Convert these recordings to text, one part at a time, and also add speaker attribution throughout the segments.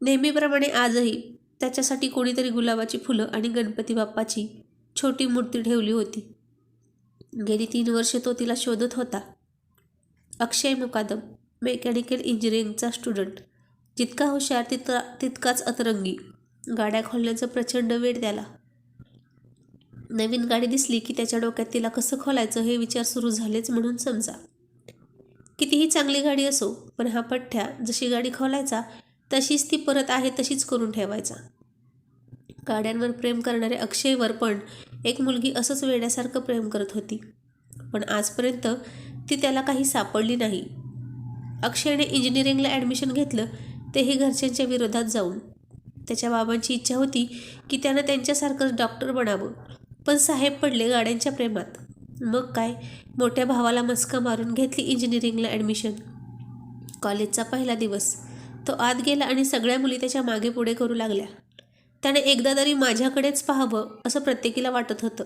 Speaker 1: नेहमीप्रमाणे आजही त्याच्यासाठी कोणीतरी गुलाबाची फुलं आणि गणपती बाप्पाची छोटी मूर्ती ठेवली होती. गेली तीन वर्षे तो तिला शोधत होता. अक्षय मुकादम मेकॅनिकल इंजिनिअरिंगचा स्टुडंट. जितका हुशार तितका तितकाच अतरंगी. गाड्या खोलण्याचं प्रचंड वेळ त्याला. नवीन गाडी दिसली की त्याच्या डोक्यात तिला कसं खोलायचं हे विचार सुरू झालेच म्हणून समजा. कितीही चांगली गाडी असो पण हा पठ्ठ्या जशी गाडी खोलायचा तशीच ती परत आहे तशीच करून ठेवायचा. गाड्यांवर प्रेम करणाऱ्या अक्षयवर पण एक मुलगी असंच वेड्यासारखं प्रेम करत होती. पण आजपर्यंत ती त्याला काही सापडली नाही. अक्षयने इंजिनिअरिंगला ॲडमिशन घेतलं तेही घरच्यांच्या विरोधात जाऊन. त्याच्या बाबांची इच्छा होती की त्यानं त्यांच्यासारखंच डॉक्टर बनावं पण साहेब पडले गाड्यांच्या प्रेमात. मग काय? मोठ्या भावाला मस्का मारून घेतली इंजिनिअरिंगला ॲडमिशन. कॉलेजचा पहिला दिवस. तो आत गेला आणि सगळ्या मुली त्याच्यामागे पुढे करू लागल्या. त्याने एकदा तरी माझ्याकडेच पाहावं असं प्रत्येकीला वाटत होतं.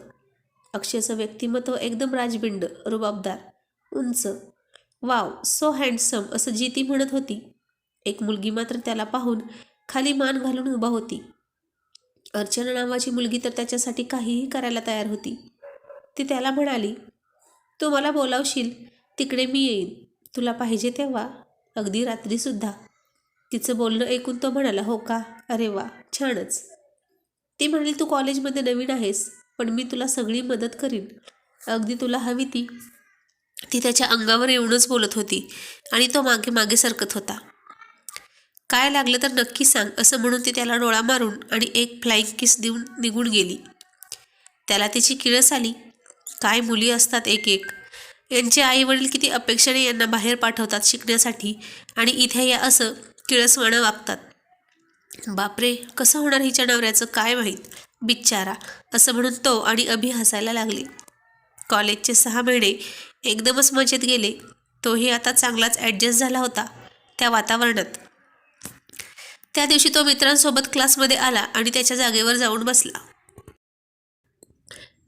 Speaker 1: अक्षयचं व्यक्तिमत्व एकदम राजबिंड रुबाबदार उंच. वाव सो हँडसम असं जी ती म्हणत होती. एक मुलगी मात्र त्याला पाहून खाली मान घालून उभा होती. अर्चना नावाची मुलगी तर त्याच्यासाठी काहीही करायला तयार होती. ती त्याला म्हणाली तू मला बोलावशील तिकडे मी येईन. तुला पाहिजे तेव्हा अगदी रात्रीसुद्धा. तिचं बोलणं ऐकून तो म्हणाला हो का? अरे वा छानच. ती म्हणाली तू कॉलेजमध्ये नवीन आहेस पण मी तुला सगळी मदत करीन. अगदी तुला हवी ती. ती त्याच्या अंगावर येऊनच बोलत होती आणि तो मागे मागे सरकत होता. काय लागलं तर नक्की सांग असं म्हणून ती त्याला डोळा मारून आणि एक फ्लाईंग किस देऊन निघून गेली. त्याला तिची किळस आली. काय मुली असतात एक एक यांचे आई वडील किती अपेक्षाने यांना बाहेर पाठवतात शिकण्यासाठी आणि इथे या असं किळसवाणं वागतात. बापरे कसं होणार हिच्या नवऱ्याचं? काय माहीत? बिच्चारा असं म्हणून तो आणि अभि हसायला लागले. कॉलेजचे सहा महिने एकदमच मजेत गेले. तोही आता चांगलाच ॲडजस्ट झाला होता त्या वातावरणात. त्या दिवशी तो मित्रांसोबत क्लासमध्ये आला आणि त्याच्या जागेवर जाऊन बसला.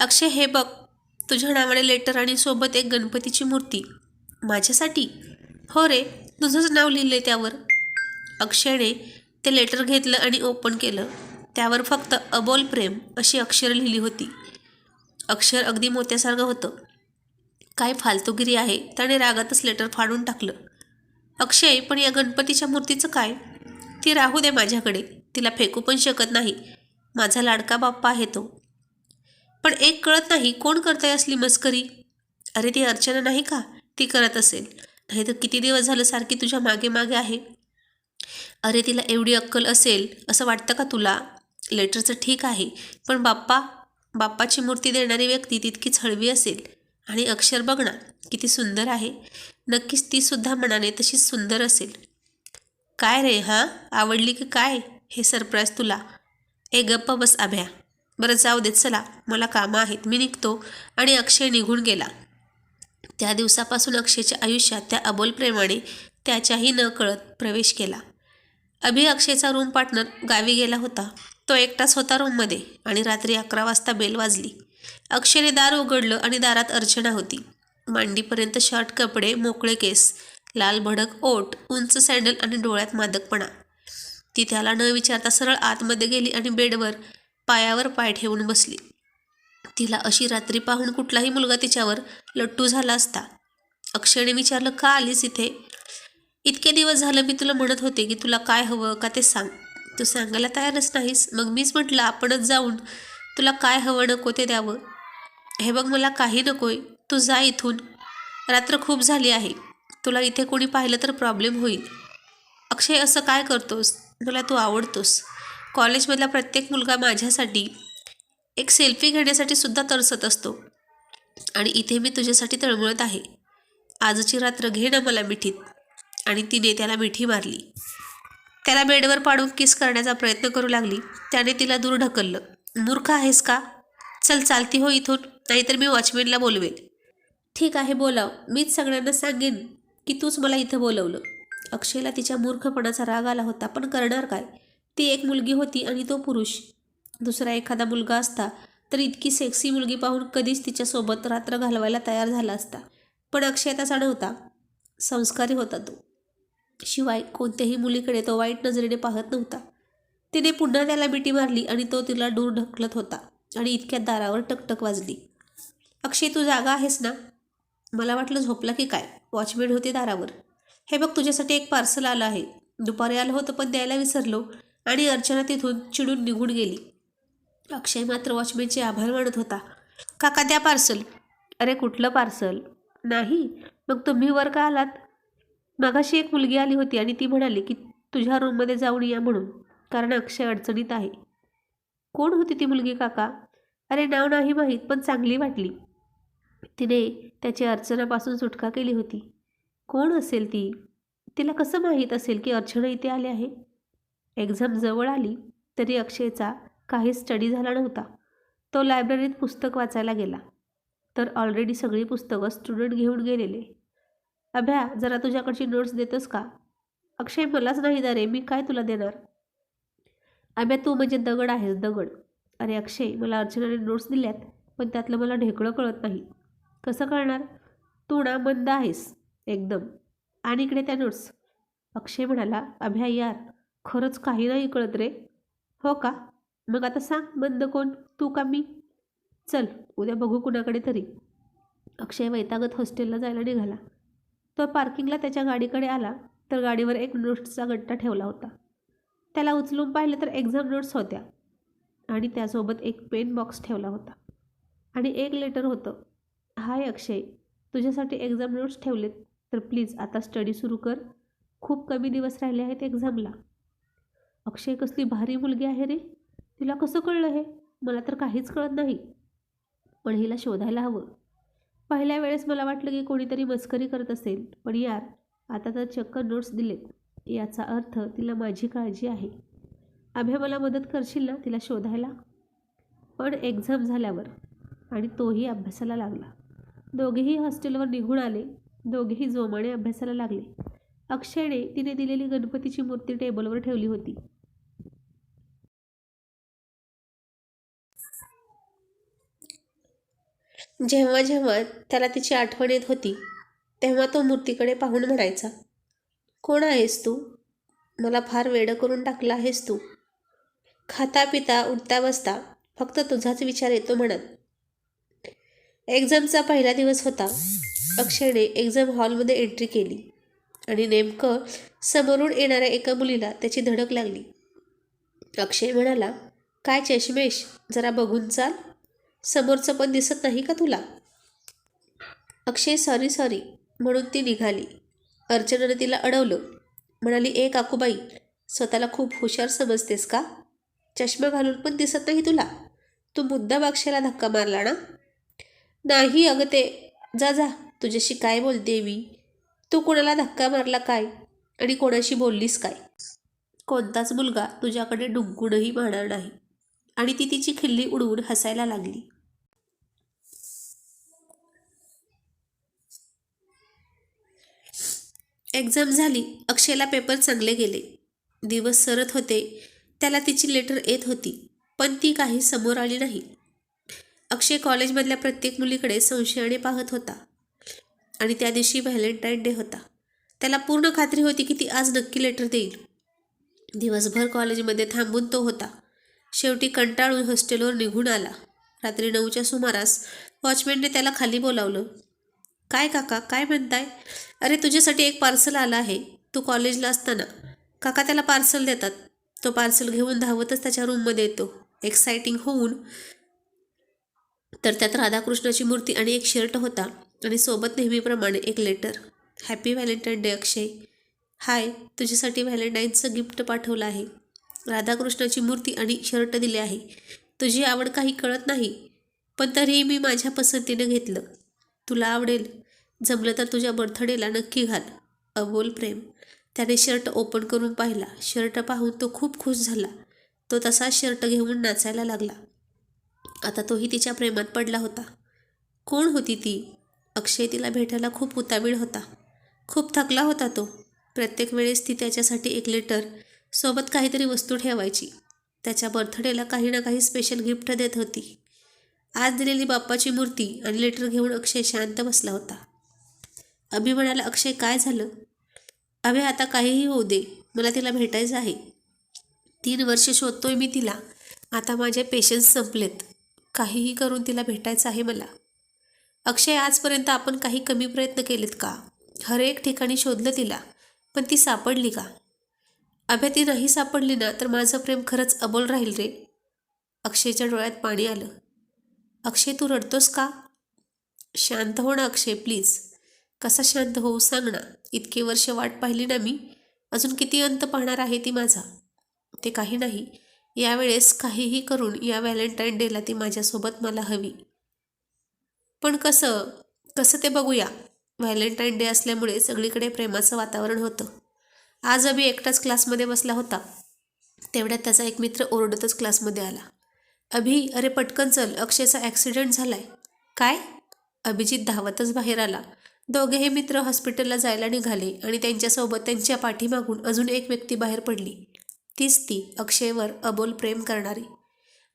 Speaker 1: अक्षय हे बघ तुझ्या नावाने लेटर आणि सोबत एक गणपतीची मूर्ती. माझ्यासाठी? हो रे तुझंच नाव लिहिले त्यावर. अक्षयने ते लेटर घेतलं आणि ओपन केलं. त्यावर फक्त अबोल प्रेम अशी अक्षरं लिहिली होती. अक्षर अगदी मोत्यासारखं होतं. काय फालतूगिरी आहे? त्याने रागातच लेटर फाडून टाकलं. अक्षय पण या गणपतीच्या मूर्तीचं काय? ती राहू दे माझ्याकडे. तिला फेकू पण शकत नाही. माझा लाडका बाप्पा आहे तो. पण एक कळत नाही कोण करताय असली मस्करी? अरे ती अर्चना नाही का? ती करत असेल. नाही तर किती दिवस झालं सारखी तुझ्या मागे मागे आहे? अरे तिला एवढी अक्कल असेल असं वाटतं का तुला? लेटरचं ठीक आहे पण बाप्पा बाप्पाची मूर्ती देणारी व्यक्ती तितकीच हळवी असेल. आणि अक्षर बघ ना किती सुंदर आहे. नक्कीच तीसुद्धा मनाने तशीच सुंदर असेल. काय रे हां? आवडली की काय? हे सरप्राईज तुला. ए गप्प बस आभ्या बरं जाऊ देत चला. मला कामं आहेत. मी निघतो. आणि अक्षय निघून गेला. त्या दिवसापासून अक्षयच्या आयुष्यात त्या अबोल प्रेमाने त्याच्याही न कळत प्रवेश केला. अभि अक्षयचा रूम पार्टनर गावी गेला होता. तो एकटाच होता रूममध्ये आणि रात्री अकरा वाजता बेल वाजली. अक्षयने दार उघडलं आणि दारात अर्चना होती. मांडीपर्यंत शर्ट कपडे मोकळे केस लाल भडक ओट उंच सँडल आणि डोळ्यात मादकपणा. ती त्याला न विचारता सरळ आतमध्ये गेली आणि बेडवर पायावर पाय ठेवून बसली. तिला अशी रात्री पाहून कुठलाही मुलगा तिच्यावर लट्टू झाला असता. अक्षयने विचारलं का आलीस इथे? इतके दिवस झालं मी तुला म्हणत होते की तुला काय हवं का ते सांग. तू सांगायला तयारच नाहीस. मग मीच म्हटलं आपणच जाऊन तुला काय हवं नको ते द्यावं. हे बघ मला काही नकोय. तू जा इथून. रात्र खूप झाली आहे. तुला इथे कोणी पाहिलं तर प्रॉब्लेम होईल. अक्षय असं काय करतोस? मला तू आवडतोस. कॉलेजमधला प्रत्येक मुलगा माझ्यासाठी एक सेल्फी घेण्यासाठी सुद्धा तरसत असतो. आणि इथे मी तुझ्यासाठी तळमळत आहे. आजची रात्र घे ना मला मिठीत. आणि तिने त्याला मिठी मारली. त्याला बेडवर पाडून किस करण्याचा प्रयत्न करू लागली. त्याने तिला दूर ढकललं. मूर्ख आहेस का? चल चालती हो इथून. नाहीतर मी वॉचमॅनला बोलवेन. ठीक आहे बोलाव. मीच सगळ्यांना सांगेन की तूच मला इथं बोलवलं. अक्षयला तिच्या मूर्खपणाचा राग आला होता पण करणार काय? ती एक मुलगी होती आणि तो पुरुष. दुसरा एखादा मुलगा असता तर इतकी सेक्सी मुलगी पाहून कधीच तिच्यासोबत रात्र घालवायला तयार झाला असता. पण अक्षय तसा नव्हता. संस्कारी होता तो. शिवाय कोणत्याही मुलीकडे तो वाईट नजरेने पाहत नव्हता. तिने पुन्हा त्याला मिठी मारली आणि तो तिला दूर ढकलत होता आणि इतक्या दारावर टकटक वाजली. अक्षय तू जागा आहेस ना? मला वाटलं झोपला की काय? वॉचमॅन होते दारावर. हे बघ तुझ्यासाठी एक पार्सल आलं आहे. दुपारी आलं होतं पण द्यायला विसरलो आणि अर्चना तिथून चिडून निघून गेली. अक्षय मात्र वॉचमॅनचे आभार मानत होता. काका द्या पार्सल. अरे कुठलं पार्सल? नाही. मग तुम्ही वर का आलात? मागाशी एक मुलगी आली होती आणि ती म्हणाली की तुझ्या रूममध्ये जाऊन या म्हणून. कारण अक्षय अडचणीत आहे. कोण होती ती मुलगी काका? अरे नाव नाही माहीत पण चांगली वाटली. तिने त्याची अर्चनापासून सुटका केली होती. कोण असेल ती? तिला कसं माहीत असेल की अर्चना इथे आले आहे? एक्झाम जवळ आली तरी अक्षयचा काही स्टडी झाला नव्हता. तो लायब्ररीत पुस्तक वाचायला गेला. तर ऑलरेडी सगळी पुस्तकं स्टुडंट घेऊन गेलेले. अभ्या जरा तुझ्याकडची नोट्स देतोस का? अक्षय मलाच नाही ना रे मी काय तुला देणार? अभ्या तू म्हणजे दगड आहेस दगड. अरे अक्षय मला अर्चनाने नोट्स दिल्यात पण त्यातलं मला ढेकळं कळत नाही. कसं कळणार? तू ना मंद आहेस एकदम. आणि इकडे त्या नोट्स अक्षय म्हणाला अभ्या यार खरंच काही नाही कळत रे. हो का? मग आता सांग बंद कोण? तू का मी? चल उद्या बघू कुणाकडे तरी. अक्षय वैतागत हॉस्टेलला जायला निघाला. तो पार्किंगला त्याच्या गाडीकडे आला तर गाडीवर एक नोट्सचा गट्टा ठेवला होता. त्याला उचलून पाहिलं तर एक्झाम नोट्स होत्या आणि त्यासोबत एक पेन बॉक्स ठेवला होता. आणि एक लेटर होतं हाय अक्षय तुझ्यासाठी एक्झाम नोट्स ठेवलेत तर प्लीज आता स्टडी सुरू कर. खूप कमी दिवस राहिले आहेत एक्झामला. अक्षय कसली भारी मुलगी आहे रे. तिला कसं कळलं हे? मला तर काहीच कळत नाही. पण हिला शोधायला हवं. पहिल्या वेळेस मला वाटलं की कोणीतरी मस्करी करत असेल पण यार आता तर चक्क नोट्स दिलेत. याचा अर्थ तिला माझी काळजी आहे. अभ्या मला मदत करशील ना तिला शोधायला? पण एक्झाम झाल्यावर. आणि तोही अभ्यासाला लागला. दोघेही हॉस्टेलवर निघून आले. दोघेही जोमाने अभ्यासाला लागले. अक्षयने तिने दिलेली गणपतीची मूर्ती टेबलवर ठेवली होती. जेव्हा जेव्हा त्याला तिची आठवण येत होती तेव्हा तो मूर्तीकडे पाहून म्हणायचा कोण आहेस तू? मला फार वेडं करून टाकलं आहेस तू. खाता पिता उठता बसता फक्त तुझाच विचार येतो म्हणत. एक्झामचा पहिला दिवस होता. अक्षयने एक्झाम हॉलमध्ये एंट्री केली आणि नेमकं समोरून येणाऱ्या एका मुलीला त्याची धडक लागली. अक्षय म्हणाला काय चष्मेश? जरा बघून चाल. समोरचं पण दिसत नाही का तुला? अक्षय सॉरी सॉरी म्हणून ती निघाली. अर्चनानं तिला अडवलं. म्हणाली ए काकूबाई स्वतःला खूप हुशार समजतेस का? चष्मा घालून पण दिसत नाही तुला. तू मुद्दा अक्षयला धक्का मारला ना? नाही अगं ते जा जा. तुझ्याशी काय बोलते मी? तू कोणाला धक्का मारला काय? आणि कोणाशी बोललीस काय? कोणताच मुलगा तुझ्याकडे डुंकूनही म्हणणार नाही. आणि ती तिची खिल्ली उडवून हसायला लागली. एक्झाम झाली अक्षयला पेपर चांगले गेले. दिवस सरत होते त्याला तिची लेटर येत होती पण ती काही समोर आली नाही. अक्षय कॉलेजमधल्या प्रत्येक मुलीकडे संशयाने पाहत होता. आणि त्या दिवशी व्हॅलेंटाईन डे होता. त्याला पूर्ण खात्री होती की ती आज नक्की लेटर देईल. दिवसभर कॉलेजमध्ये थांबून तो होता. शेवटी कंटाळून हॉस्टेलवर निघून आला. रात्री नऊच्या सुमारास वॉचमॅनने त्याला खाली बोलावलं. काय काका काय म्हणताय? अरे तुझ्यासाठी एक पार्सल आलं आहे. तू कॉलेजला असताना. काका त्याला पार्सल देतात. तो पार्सल घेऊन धावतच त्याच्या रूममध्ये येतो. एक्साइटिंग होऊन. तर त्यात राधाकृष्णाची मूर्ती आणि एक शर्ट होता. आणि सोबत नेहमीप्रमाणे एक letter happy Valentine day Akshay. Hi तुझ्यासाठी व्हॅलेंटाईनचं गिफ्ट पाठवलं आहे. राधाकृष्णाची मूर्ती आणि शर्ट दिले आहे. तुझी आवड काही कळत नाही पण तरीही मी माझ्या पसंतीनं घेतलं. तुला आवडेल? जमलं तर तुझ्या बर्थडेला नक्की घाल. अबोल प्रेम. त्याने शर्ट ओपन करून पाहिला. शर्ट पाहून तो खूप खुश झाला. तो तसा शर्ट घेऊन नाचायला लागला. आता तोही तिच्या प्रेमात पडला होता. कोण होती ती? अक्षय तिला भेटायला खूप उतावीळ होता. खूप थकला होता तो. प्रत्येक वेळेस ती त्याच्यासाठी एक लेटर सोबत काहीतरी वस्तू ठेवायची. त्याच्या बर्थडेला काही ना काही स्पेशल गिफ्ट देत होती. आज दिलेली बाप्पाची मूर्ती आणि लेटर घेऊन अक्षय शांत बसला होता. अभि म्हणाला अक्षय काय झालं? अभि आता काहीही होऊ दे. मला तिला भेटायचं आहे. तीन वर्ष शोधतोय मी तिला. आता माझे पेशन्स संपलेत. काहीही करून तिला भेटायचं आहे मला. अक्षय आजपर्यंत आपण काही कमी प्रयत्न केलेत का? हर एक ठिकाणी शोधलं तिला. पण ती सापडली का? अभ्या ती नाही सापडली ना तर माझं प्रेम खरंच अबोल राहील रे. अक्षयच्या डोळ्यात पाणी आलं. अक्षय तू रडतोस का? शांत हो ना अक्षय प्लीज. कसा शांत होऊ सांग ना इतके वर्ष वाट पाहिली ना मी. अजून किती अंत पाहणार आहे ती माझा? ते काही नाही. यावेळेस काहीही करून या व्हॅलेंटाईन डेला ती माझ्यासोबत मला हवी. पण कसं? कसं ते बघूया. व्हॅलेंटाईन डे असल्यामुळे सगळीकडे प्रेमाचं वातावरण होतं. आज अभि एकटाच क्लासमध्ये बसला होता. तेवढ्यात त्याचा एक मित्र ओरडतच क्लासमध्ये आला. अभि अरे पटकन चल. अक्षयचा ॲक्सिडेंट झालाय. काय? अभिजित धावतच बाहेर आला. दोघेही मित्र हॉस्पिटलला जायला निघाले आणि त्यांच्यासोबत त्यांच्या पाठीमागून अजून एक व्यक्ती बाहेर पडली. तीच ती अक्षयवर अबोल प्रेम करणारी.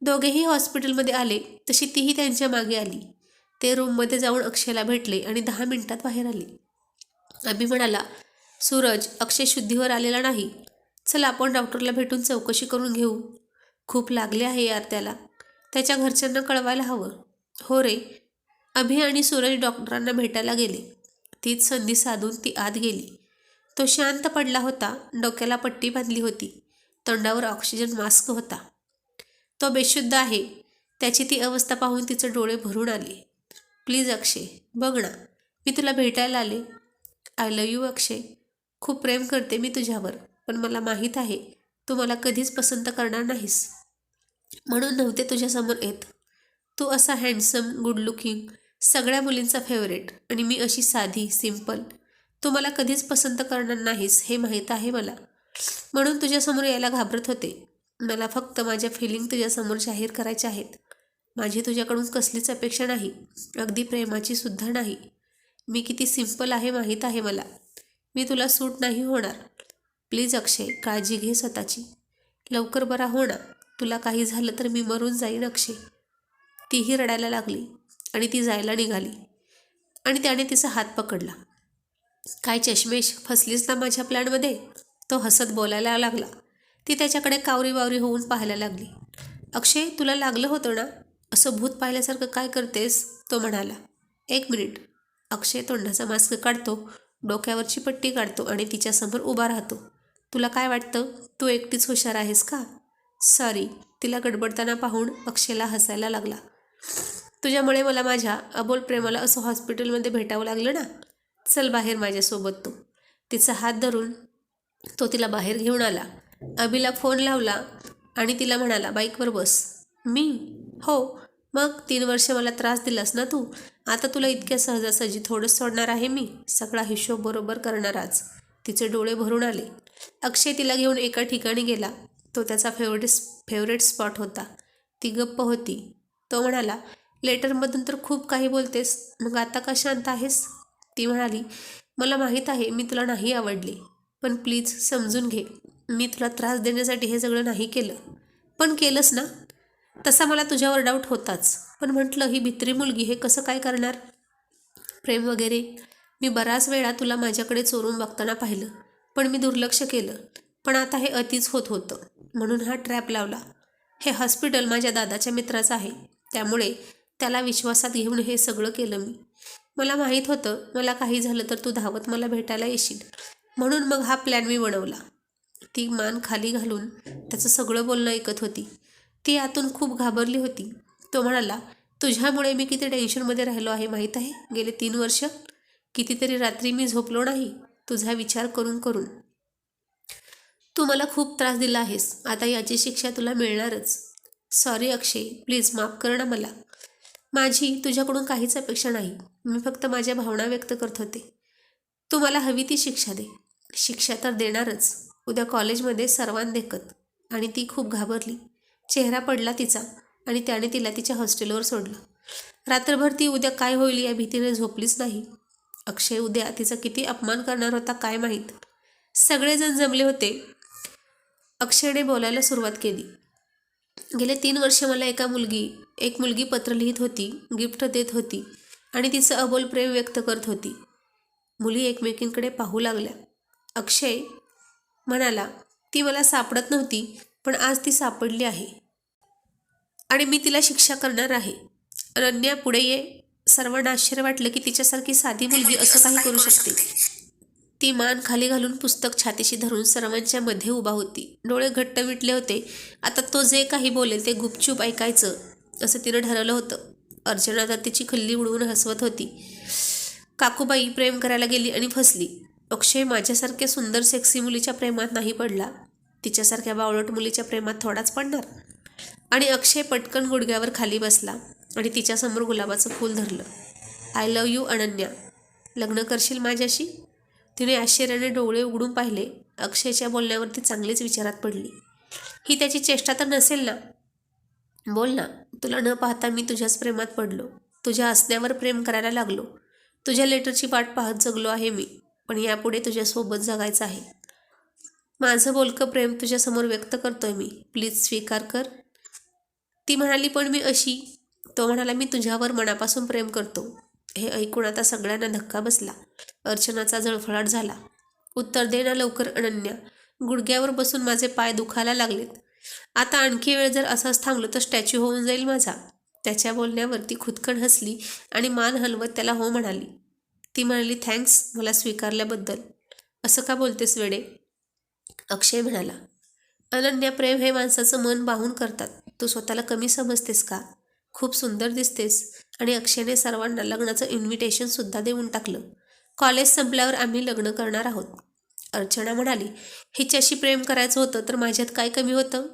Speaker 1: दोघेही हॉस्पिटलमध्ये आले तशी तीही त्यांच्या मागे आली. ते रूममध्ये जाऊन अक्षयला भेटले आणि दहा मिनिटात बाहेर आले. अभि म्हणाला सूरज अक्षय शुद्धीवर आलेला नाही. चल आपण डॉक्टरला भेटून चौकशी करून घेऊ. खूप लागले आहे यार त्याला. त्याच्या घरच्यांना कळवायला हवं. हो रे. अभि आणि सूरज डॉक्टरांना भेटायला गेले. तीच संधी साधून ती आत गेली. तो शांत पडला होता डोक्याला पट्टी बांधली होती. तोंडावर ऑक्सिजन मास्क होता. तो बेशुद्ध आहे. त्याची ती अवस्था पाहून तिचे डोळे भरून आले. प्लीज अक्षय बघ ना मी तुला भेटायला आले. I love you Akshay. खूप प्रेम करते मी तुझ्यावर पण मला माहीत आहे तू मला कधीच पसंत करणार नाहीस. म्हणून नव्हते तुझ्यासमोर येत. तू असा हँडसम गुड लुकिंग सगळ्या मुलींचा फेवरेट आणि मी अशी साधी सिंपल तू मला कधीच पसंत करणार नाहीस हे माहीत आहे मला. म्हणून तुझ्यासमोर यायला घाबरत होते. मला फक्त माझ्या फिलिंग तुझ्यासमोर जाहीर करायच्या आहेत. माझी तुझ्याकडून कसलीच अपेक्षा नाही. अगदी प्रेमाची सुद्धा नाही. मी किती सिंपल आहे माहीत आहे मला. मी तुला सूट नाही होणार. प्लीज अक्षय काळजी घे स्वतःची. लवकर बरा होणार. तुला काही झालं तर मी मरून जाईन अक्षय. तीही रडायला लागली. आणि ती जायला निघाली. आणि त्याने तिचा हात पकडला. काय चष्मेश फसलीस ना माझ्या प्लॅनमध्ये? तो हसत बोलायला लागला. ती त्याच्याकडे कावरी बावरी होऊन पाहायला लागली. अक्षय तुला लागलं होतं ना? असं भूत पाहिल्यासारखं काय करतेस? तो म्हणाला. एक मिनिट. अक्षय तोंडाचा मास्क काढतो डोक्यावरची पट्टी काढतो आणि तिच्यासमोर उभा राहतो. तुला काय वाटतं? तू एकटीच हुशार आहेस का? सॉरी. तिला गडबडताना पाहून अक्षयला हसायला लागला. तुझ्यामुळे मला माझ्या अबोल प्रेमाला असं हॉस्पिटलमध्ये भेटावं लागलं ना? चल बाहेर माझ्यासोबत तू. तिचा हात धरून तो तिला बाहेर घेऊन आला. अभिला फोन लावला आणि तिला म्हणाला बाईकवर बस. मी? हो. मग तीन वर्ष मला त्रास दिलास ना तू? आता तुला इतक्या सहजासहजी थोडंच सोडणार आहे मी? सगळा हिशोब बरोबर करणार आज तिचे डोळे भरून आले. अक्षय तिला घेऊन एका ठिकाणी गेला. तो त्याचा फेवरेट फेवरेट स्पॉट होता. ती गप्प होती. तो म्हणाला लेटरमधून तर खूप काही बोलतेस. मग आता का शांत आहेस? ती म्हणाली मला माहीत आहे मी तुला नाही आवडले. पण प्लीज समजून घे. मी तुला त्रास देण्यासाठी हे सगळं नाही केलं. पण केलंस ना? तसा मला तुझ्यावर डाऊट होताच. पण म्हटलं ही भित्री मुलगी हे कसं काय करणार? प्रेम वगैरे. मी बराच वेळा तुला माझ्याकडे चोरून बघताना पाहिलं. पण मी दुर्लक्ष केलं. पण आता हे अतिच होत होतं. म्हणून हा ट्रॅप लावला. हे हॉस्पिटल माझ्या दादाच्या मित्राचं आहे. त्यामुळे त्याला विश्वासात घेऊन हे सगळं केलं मी. मला माहीत होतं मला काही झालं तर तू धावत मला भेटायला येशील. म्हणून मग हा प्लॅन मी बनवला. ती मान खाली घालून त्याचं सगळं बोलणं ऐकत होती. ती आतून खूप घाबरली होती. तो म्हणाला तुझ्यामुळे मी किती टेन्शनमध्ये राहिलो आहे माहीत आहे? गेले तीन वर्ष? कितीतरी रात्री मी झोपलो नाही. तुझा विचार करून करून. तू मला खूप त्रास दिला आहेस. आता याची शिक्षा तुला मिळणारच. सॉरी अक्षय प्लीज माफ कर ना मला. माझी तुझ्याकडून काहीच अपेक्षा नाही. मी फक्त माझ्या भावना व्यक्त करत होते. तू मला हवी ती शिक्षा दे. शिक्षा तर देणारच. उद्या कॉलेजमध्ये सर्वांदेखत आणि ती खूप घाबरली. चेहरा पडला तिचा आणि त्याने तिला तिच्या हॉस्टेलवर सोडलं. रात्रभर ती उद्या काय होईल या भीतीने झोपलीच नाही. अक्षय उद्या तिचा किती अपमान करणार होता काय माहीत. सगळेजण जमले होते. अक्षयने बोलायला सुरुवात केली. गेले तीन वर्ष मला एका मुलगी एक मुलगी पत्र लिहित होती गिफ्ट देत होती आणि तिचं अबोल प्रेम व्यक्त करत होती. मुली एकमेकींकडे पाहू लागल्या. अक्षय म्हणाला ती मला सापडत नव्हती पण आज ती सापडली आहे. आणि मी तिला शिक्षा करणार आहे. अनन्या पुढे ये. सर्वांना आश्चर्य वाटलं की तिच्यासारखी साधी मुलगी असं काही करू शकते. ती मान खाली घालून पुस्तक छातीशी धरून सर्वांच्या मध्ये उभा होती. डोळे घट्ट मिटले होते. आता तो जे काही बोलेल ते गुपचूप ऐकायचं असं तिनं ठरवलं होतं. अर्चना तर तिची खल्ली उडवून हसवत होती. काकूबाई प्रेम करायला गेली आणि फसली. अक्षय माझ्यासारख्या सुंदर सेक्सी मुलीच्या प्रेमात नाही पडला. तिच्यासारख्या बावळट मुलीच्या प्रेमात थोडाच पडणार? आणि अक्षय पटकन गुडघ्यावर खाली बसला आणि तिच्यासमोर गुलाबाचं फूल धरलं. I love you Ananya. लग्न करशील माझ्याशी? तिने आश्चर्याने डोळे उघडून पाहिले. अक्षयच्या बोलण्यावरती चांगलीच विचारात पडली. ही त्याची चेष्टा तर नसेल ना? बोल ना. तुला न पाहता मी तुझ्याच प्रेमात पडलो. तुझ्या असण्यावर प्रेम करायला लागलो. तुझ्या लेटरची वाट पाहत जगलो आहे मी पण यापुढे तुझ्यासोबत जगायचं आहे. माझं बोलकं प्रेम तुझ्यासमोर व्यक्त करतोय मी. प्लीज स्वीकार कर. ती म्हणाली पण मी अशी. तो म्हणाला मी तुझ्यावर मनापासून प्रेम करतो. हे ऐकून आता सगळ्यांना धक्का बसला. अर्चनाचा जळफळाट झाला. उत्तर देणं लवकर अनन्या. गुडघ्यावर बसून माझे पाय दुखायला लागलेत. आता आणखी वेळ जर असाच थांबलो तर स्टॅच्यू होऊन जाईल माझा. त्याच्या बोलण्यावर ती खुदकन हसली आणि मान हलवत त्याला हो म्हणाली. ती म्हणाली थँक्स मला स्वीकारल्याबद्दल. असं का बोलतेस वेडे? अक्षय म्हणाला. अनन्या प्रेम हे माणसाचं मन बाहून करतात. तू स्वतःला कमी समजतेस का? खूप सुंदर दिसतेस. आणि अक्षयने सर्वांना लग्नाचं इन्व्हिटेशनसुद्धा देऊन टाकलं. कॉलेज संपल्यावर आम्ही लग्न करणार आहोत. अर्चना म्हणाली हिच्याशी प्रेम करायचं होतं तर माझ्यात काय कमी होतं?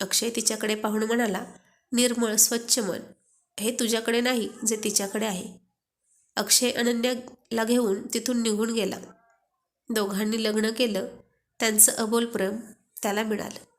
Speaker 1: अक्षय तिच्याकडे पाहून म्हणाला निर्मळ स्वच्छ मन. हे तुझ्याकडे नाही जे तिच्याकडे आहे. अक्षय अनन्याला घेऊन तिथून निघून गेला. दोघांनी लग्न केलं. त्यांचं अबोल प्रेम त्याला मिळालं.